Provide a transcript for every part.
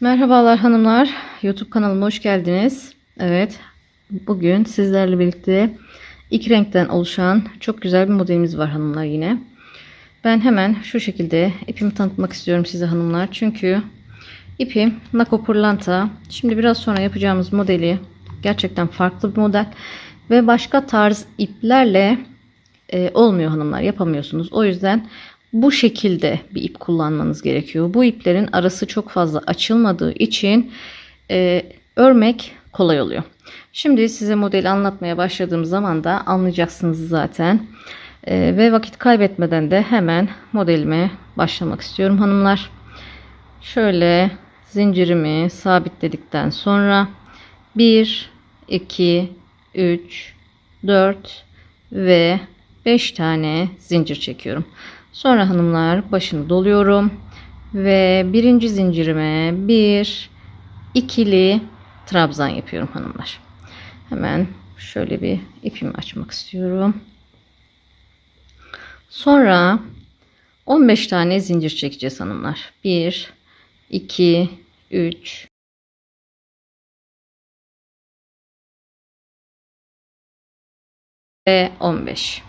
Merhabalar hanımlar. YouTube kanalıma hoş geldiniz. Evet. Bugün sizlerle birlikte iki renkten oluşan çok güzel bir modelimiz var hanımlar yine. Ben hemen şu şekilde ipimi tanıtmak istiyorum size hanımlar. Çünkü ipim Nako Pırlanta. Şimdi biraz sonra yapacağımız modeli gerçekten farklı bir model. Ve başka tarz iplerle e, olmuyor hanımlar. Yapamıyorsunuz. O yüzden bu şekilde bir ip kullanmanız gerekiyor. Bu iplerin arası çok fazla açılmadığı için e, örmek kolay oluyor. Şimdi size modeli anlatmaya başladığım zaman da anlayacaksınız zaten. E, ve vakit kaybetmeden de hemen modelime başlamak istiyorum hanımlar. Şöyle zincirimi sabitledikten sonra 1, 2, 3, 4 ve 5 tane zincir çekiyorum. Sonra hanımlar başını doluyorum ve birinci zincirime bir ikili trabzan yapıyorum hanımlar. Hemen şöyle bir ipimi açmak istiyorum. Sonra 15 tane zincir çekeceğiz hanımlar. 1 2 3 ve 15.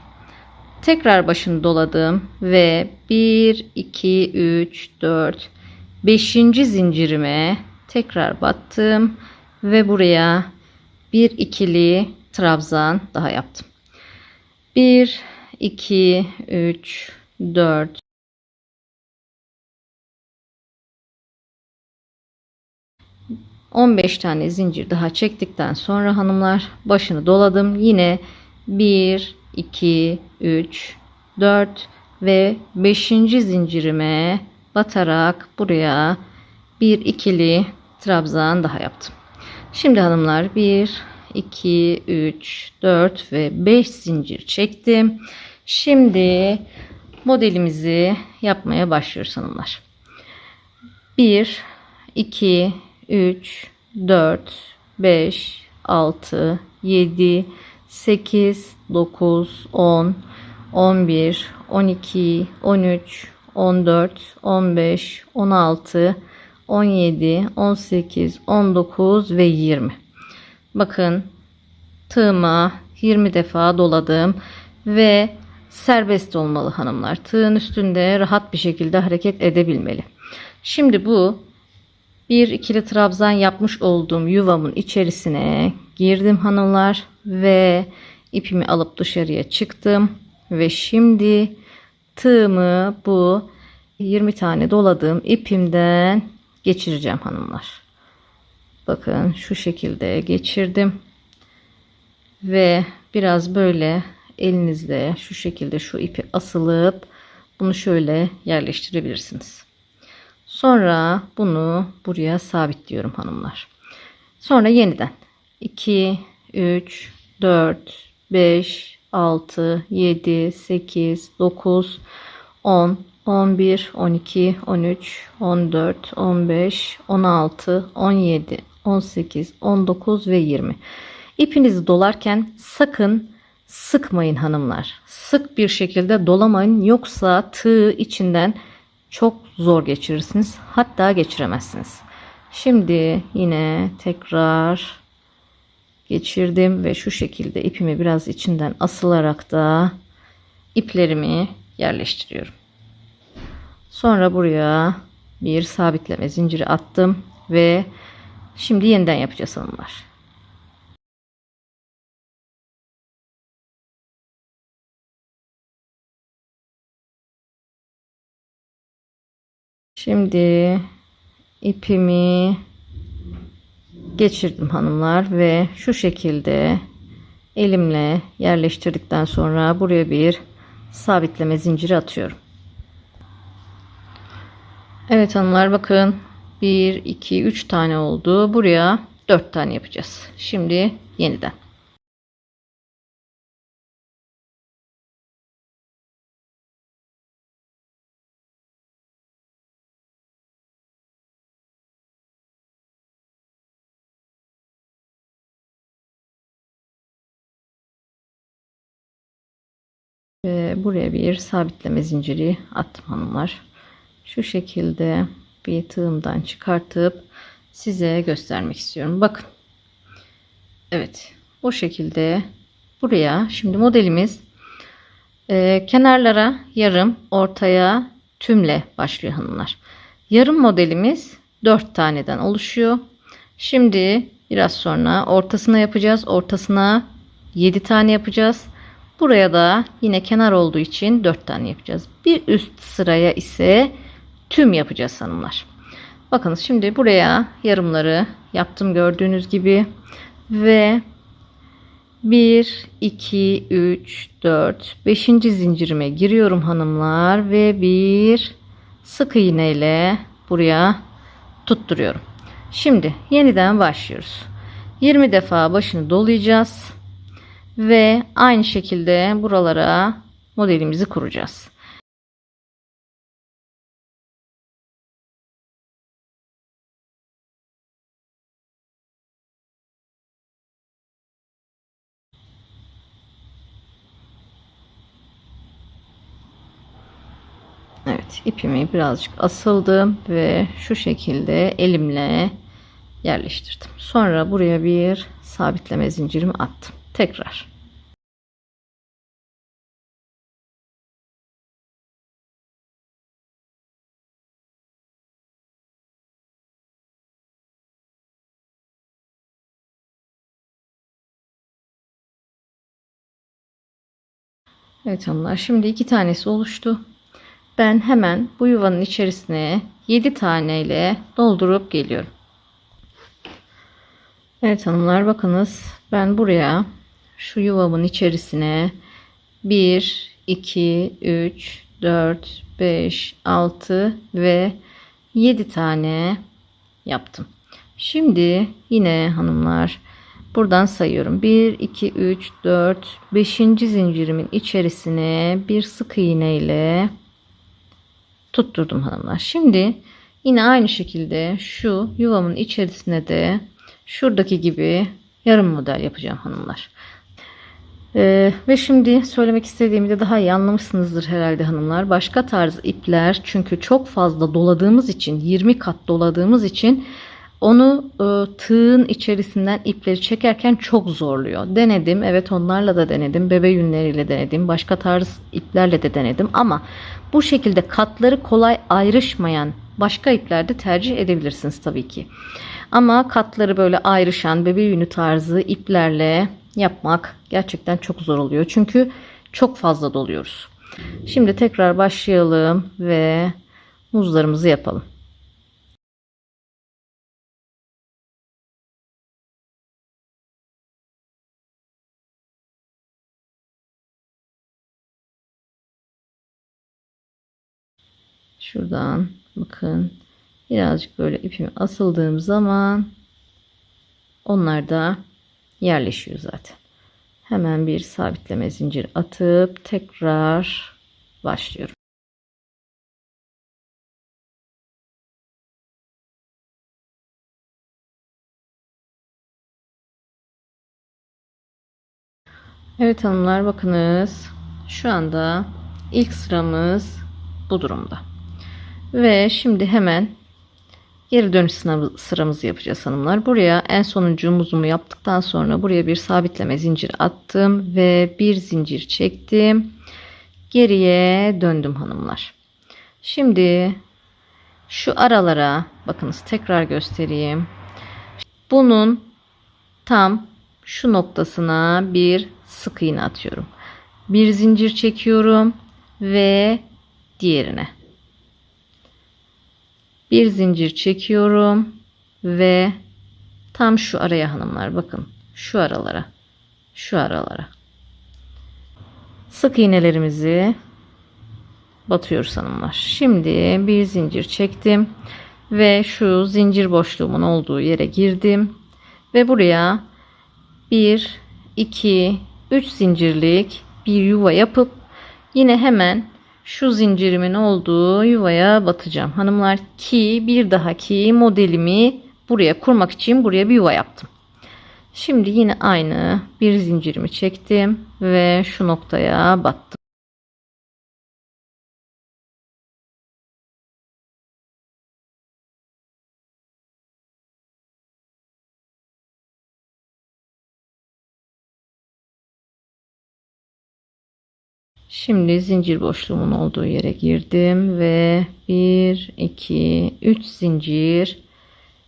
Tekrar başını doladım ve 1 2 3 4 5. zincirime tekrar battım ve buraya bir ikili trabzan daha yaptım. 1 2 3 4 15 tane zincir daha çektikten sonra hanımlar başını doladım. Yine 1 2 3 4 ve 5. zincirime batarak buraya bir ikili trabzan daha yaptım. Şimdi hanımlar 1 2 3 4 ve 5 zincir çektim. Şimdi modelimizi yapmaya başlıyoruz hanımlar. 1 2 3 4 5 6 7 8 9 10 11 12 13 14 15 16 17 18 19 ve 20 bakın tığıma 20 defa doladım ve serbest olmalı hanımlar. Tığın üstünde rahat bir şekilde hareket edebilmeli. Şimdi bu bir ikili trabzan yapmış olduğum yuvamın içerisine girdim hanımlar ve ipimi alıp dışarıya çıktım ve şimdi tığımı bu 20 tane doladığım ipimden geçireceğim hanımlar. Bakın şu şekilde geçirdim. Ve biraz böyle elinizle şu şekilde şu ipi asılıp bunu şöyle yerleştirebilirsiniz. Sonra bunu buraya sabitliyorum hanımlar. Sonra yeniden. 2 3 4 5 6 7 8 9 10 11 12 13 14 15 16 17 18 19 ve 20 İpinizi dolarken sakın sıkmayın hanımlar. Sık bir şekilde dolamayın. Yoksa tığ içinden çok zor geçirirsiniz hatta geçiremezsiniz şimdi yine tekrar geçirdim ve şu şekilde ipimi biraz içinden asılarak da iplerimi yerleştiriyorum. Sonra buraya bir sabitleme zinciri attım ve şimdi yeniden yapacağız hanımlar. Şimdi ipimi geçirdim hanımlar ve şu şekilde elimle yerleştirdikten sonra buraya bir sabitleme zinciri atıyorum. Evet hanımlar bakın 1 2 3 tane oldu. Buraya 4 tane yapacağız. Şimdi yeniden. Sabitleme zinciri attım hanımlar. Şu şekilde bir tığımdan çıkartıp size göstermek istiyorum. Bakın. Evet. Bu şekilde buraya şimdi modelimiz e, kenarlara yarım, ortaya tümle başlıyor hanımlar. Yarım modelimiz 4 taneden oluşuyor. Şimdi biraz sonra ortasına yapacağız. Ortasına 7 tane yapacağız. Buraya da yine kenar olduğu için 4 tane yapacağız. Bir üst sıraya ise tüm yapacağız hanımlar. Bakınız şimdi buraya yarımları yaptım gördüğünüz gibi ve 1 2 3 4 5. zincirime giriyorum hanımlar ve bir sık iğne ile buraya tutturuyorum. Şimdi yeniden başlıyoruz. 20 defa başını dolayacağız ve aynı şekilde buralara modelimizi kuracağız. Evet ipimi birazcık asıldım ve şu şekilde elimle yerleştirdim. Sonra buraya bir sabitleme zincirimi attım. Tekrar. Evet hanımlar şimdi iki tanesi oluştu. Ben hemen bu yuvanın içerisine 7 tane ile doldurup geliyorum. Evet hanımlar bakınız ben buraya şu yuvamın içerisine 1 2 3 4 5 6 ve 7 tane yaptım. Şimdi yine hanımlar buradan sayıyorum. 1 2 3 4 5. zincirimin içerisine bir sık iğne ile tutturdum hanımlar. Şimdi yine aynı şekilde şu yuvamın içerisine de şuradaki gibi yarım model yapacağım hanımlar. Ee, ve şimdi söylemek istediğimi de daha iyi anlamışsınızdır herhalde hanımlar. Başka tarz ipler çünkü çok fazla doladığımız için 20 kat doladığımız için onu e, tığın içerisinden ipleri çekerken çok zorluyor. Denedim. Evet onlarla da denedim. Bebe yünleriyle denedim. Başka tarz iplerle de denedim. Ama bu şekilde katları kolay ayrışmayan başka iplerde tercih edebilirsiniz tabii ki. Ama katları böyle ayrışan bebe yünü tarzı iplerle yapmak gerçekten çok zor oluyor. Çünkü çok fazla doluyoruz. Şimdi tekrar başlayalım ve muzlarımızı yapalım. Şuradan bakın birazcık böyle ipimi asıldığım zaman onlar da yerleşiyor zaten. Hemen bir sabitleme zincir atıp tekrar başlıyorum. Evet hanımlar bakınız. Şu anda ilk sıramız bu durumda. Ve şimdi hemen geri dönüş sınavı, sıramızı yapacağız hanımlar. Buraya en sonuncu muzumu yaptıktan sonra buraya bir sabitleme zincir attım ve bir zincir çektim. Geriye döndüm hanımlar. Şimdi şu aralara bakınız tekrar göstereyim. Bunun tam şu noktasına bir sık iğne atıyorum. Bir zincir çekiyorum ve diğerine bir zincir çekiyorum ve tam şu araya hanımlar bakın şu aralara şu aralara. Sık iğnelerimizi batıyoruz hanımlar. Şimdi bir zincir çektim ve şu zincir boşluğumun olduğu yere girdim ve buraya 1 2 3 zincirlik bir yuva yapıp yine hemen şu zincirimin olduğu yuvaya batacağım. Hanımlar ki bir dahaki modelimi buraya kurmak için buraya bir yuva yaptım. Şimdi yine aynı bir zincirimi çektim ve şu noktaya battım. Şimdi zincir boşluğumun olduğu yere girdim ve 1 2 3 zincir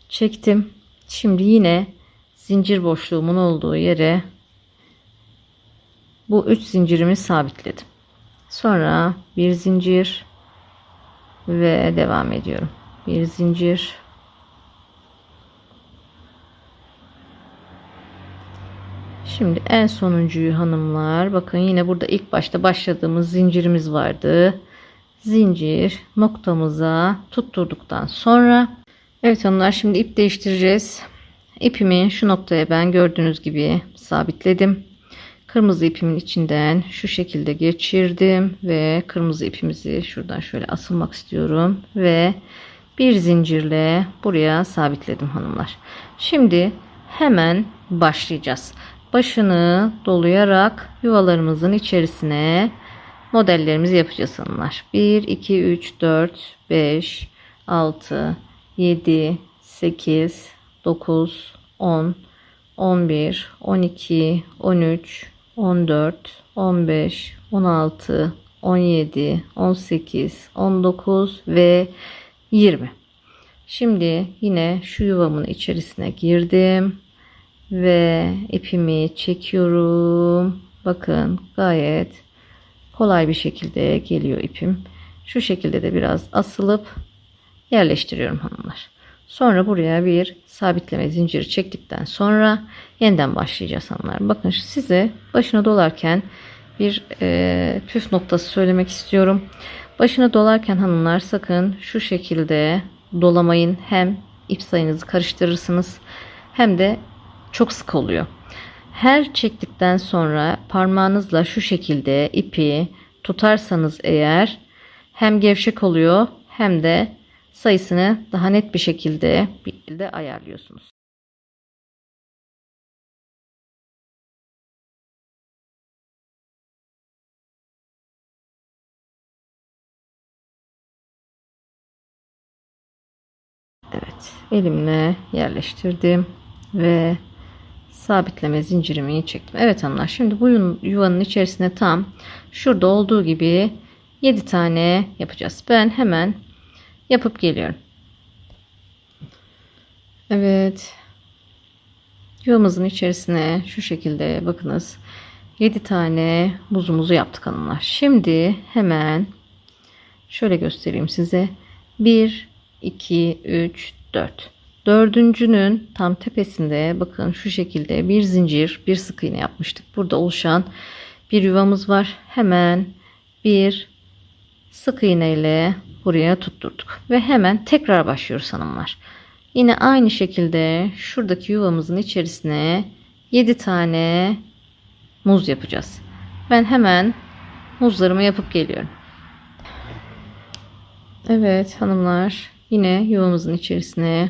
çektim. Şimdi yine zincir boşluğumun olduğu yere bu 3 zincirimi sabitledim. Sonra bir zincir ve devam ediyorum. Bir zincir Şimdi en sonuncuyu hanımlar bakın yine burada ilk başta başladığımız zincirimiz vardı. Zincir noktamıza tutturduktan sonra evet hanımlar şimdi ip değiştireceğiz. İpimi şu noktaya ben gördüğünüz gibi sabitledim. Kırmızı ipimin içinden şu şekilde geçirdim ve kırmızı ipimizi şuradan şöyle asılmak istiyorum ve bir zincirle buraya sabitledim hanımlar. Şimdi hemen başlayacağız başını dolayarak yuvalarımızın içerisine modellerimizi yapacağız hanımlar. 1, 2, 3, 4, 5, 6, 7, 8, 9, 10, 11, 12, 13, 14, 15, 16, 17, 18, 19 ve 20. Şimdi yine şu yuvamın içerisine girdim ve ipimi çekiyorum. Bakın gayet kolay bir şekilde geliyor ipim. Şu şekilde de biraz asılıp yerleştiriyorum hanımlar. Sonra buraya bir sabitleme zinciri çektikten sonra yeniden başlayacağız hanımlar. Bakın size başına dolarken bir e, püf noktası söylemek istiyorum. Başına dolarken hanımlar sakın şu şekilde dolamayın. Hem ip sayınızı karıştırırsınız hem de çok sık oluyor. Her çektikten sonra parmağınızla şu şekilde ipi tutarsanız eğer hem gevşek oluyor hem de sayısını daha net bir şekilde bir şekilde ayarlıyorsunuz. Evet, elimle yerleştirdim ve sabitleme zincirimi çektim. Evet hanımlar şimdi bu yuvanın içerisine tam şurada olduğu gibi 7 tane yapacağız. Ben hemen yapıp geliyorum. Evet. Yuvamızın içerisine şu şekilde bakınız 7 tane buzumuzu yaptık hanımlar. Şimdi hemen şöyle göstereyim size. 1 2 3 4 Dördüncünün tam tepesinde bakın şu şekilde bir zincir bir sık iğne yapmıştık. Burada oluşan bir yuvamız var. Hemen bir sık iğne ile buraya tutturduk. Ve hemen tekrar başlıyoruz hanımlar. Yine aynı şekilde şuradaki yuvamızın içerisine 7 tane muz yapacağız. Ben hemen muzlarımı yapıp geliyorum. Evet hanımlar yine yuvamızın içerisine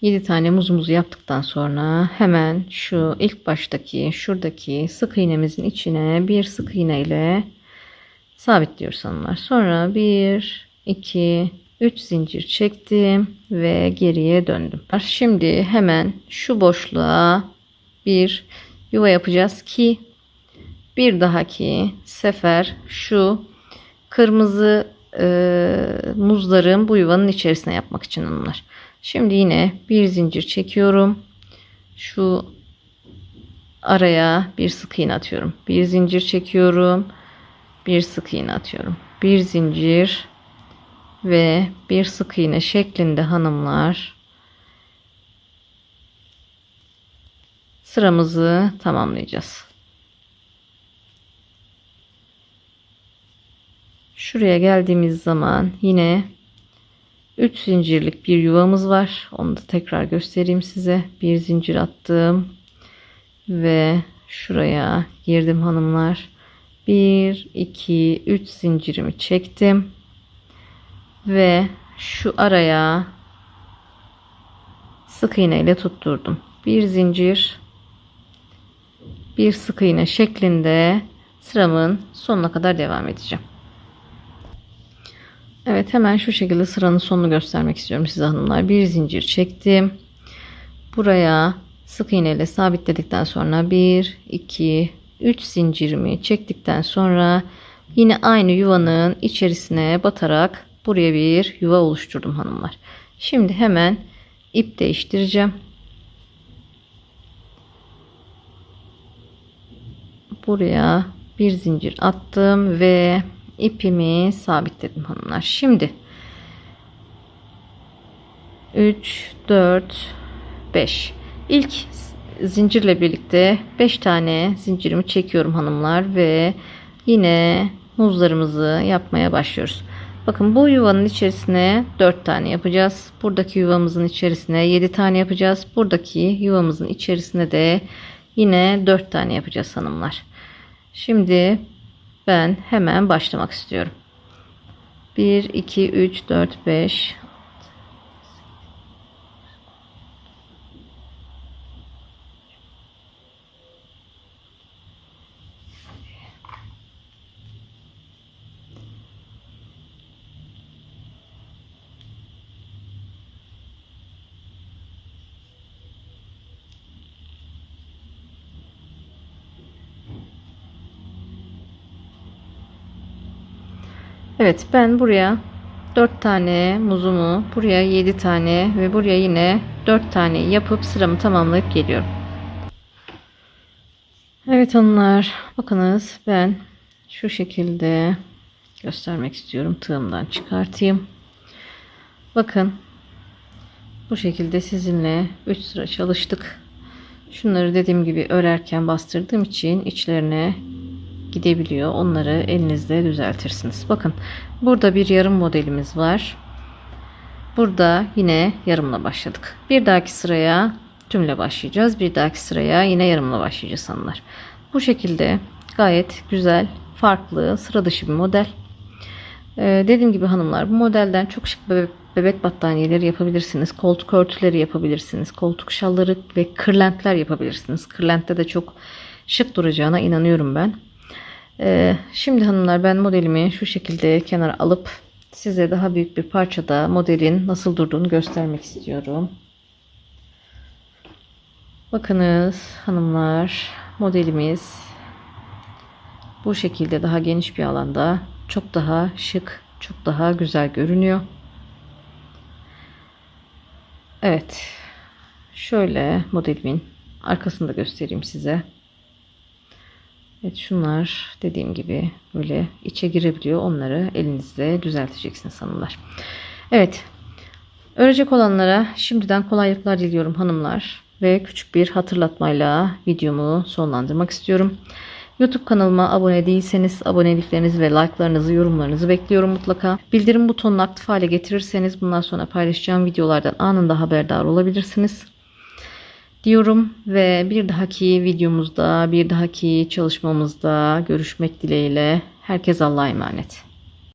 7 tane muzumuzu yaptıktan sonra hemen şu ilk baştaki şuradaki sık iğnemizin içine bir sık iğne ile sabitliyoruz hanımlar. Sonra 1 2 3 zincir çektim ve geriye döndüm. Şimdi hemen şu boşluğa bir yuva yapacağız ki bir dahaki sefer şu kırmızı e, muzlarım bu yuvanın içerisine yapmak için hanımlar. Şimdi yine bir zincir çekiyorum. Şu araya bir sık iğne atıyorum. Bir zincir çekiyorum. Bir sık iğne atıyorum. Bir zincir ve bir sık iğne şeklinde hanımlar sıramızı tamamlayacağız. Şuraya geldiğimiz zaman yine 3 zincirlik bir yuvamız var. Onu da tekrar göstereyim size. Bir zincir attım. Ve şuraya girdim hanımlar. 1, 2, 3 zincirimi çektim. Ve şu araya sık iğne ile tutturdum. Bir zincir bir sık iğne şeklinde sıramın sonuna kadar devam edeceğim. Evet hemen şu şekilde sıranın sonunu göstermek istiyorum size hanımlar. Bir zincir çektim. Buraya sık iğne ile sabitledikten sonra 1, 2, 3 zincirimi çektikten sonra Yine aynı yuvanın içerisine batarak buraya bir yuva oluşturdum hanımlar. Şimdi hemen ip değiştireceğim. Buraya bir zincir attım ve ipimi sabitledim hanımlar. Şimdi 3 4 5 ilk zincirle birlikte 5 tane zincirimi çekiyorum hanımlar ve yine muzlarımızı yapmaya başlıyoruz. Bakın bu yuvanın içerisine 4 tane yapacağız. Buradaki yuvamızın içerisine 7 tane yapacağız. Buradaki yuvamızın içerisine de yine 4 tane yapacağız hanımlar. Şimdi ben hemen başlamak istiyorum. 1 2 3 4 5 Evet ben buraya 4 tane muzumu buraya 7 tane ve buraya yine 4 tane yapıp sıramı tamamlayıp geliyorum. Evet hanımlar bakınız ben şu şekilde göstermek istiyorum tığımdan çıkartayım. Bakın bu şekilde sizinle 3 sıra çalıştık. Şunları dediğim gibi örerken bastırdığım için içlerine gidebiliyor. Onları elinizde düzeltirsiniz. Bakın burada bir yarım modelimiz var. Burada yine yarımla başladık. Bir dahaki sıraya tümle başlayacağız. Bir dahaki sıraya yine yarımla başlayacağız hanımlar. Bu şekilde gayet güzel, farklı, sıra dışı bir model. Ee, dediğim gibi hanımlar bu modelden çok şık bebek, bebek battaniyeleri yapabilirsiniz. Koltuk örtüleri yapabilirsiniz. Koltuk şalları ve kırlentler yapabilirsiniz. Kırlentte de çok şık duracağına inanıyorum ben. Ee, şimdi hanımlar ben modelimi şu şekilde kenara alıp size daha büyük bir parçada modelin nasıl durduğunu göstermek istiyorum. Bakınız hanımlar modelimiz bu şekilde daha geniş bir alanda çok daha şık çok daha güzel görünüyor. Evet şöyle modelimin arkasını da göstereyim size. Evet şunlar dediğim gibi böyle içe girebiliyor. Onları elinizde düzelteceksiniz hanımlar. Evet. Örecek olanlara şimdiden kolaylıklar diliyorum hanımlar. Ve küçük bir hatırlatmayla videomu sonlandırmak istiyorum. YouTube kanalıma abone değilseniz aboneliklerinizi ve like'larınızı, yorumlarınızı bekliyorum mutlaka. Bildirim butonunu aktif hale getirirseniz bundan sonra paylaşacağım videolardan anında haberdar olabilirsiniz diyorum ve bir dahaki videomuzda, bir dahaki çalışmamızda görüşmek dileğiyle. Herkes Allah'a emanet.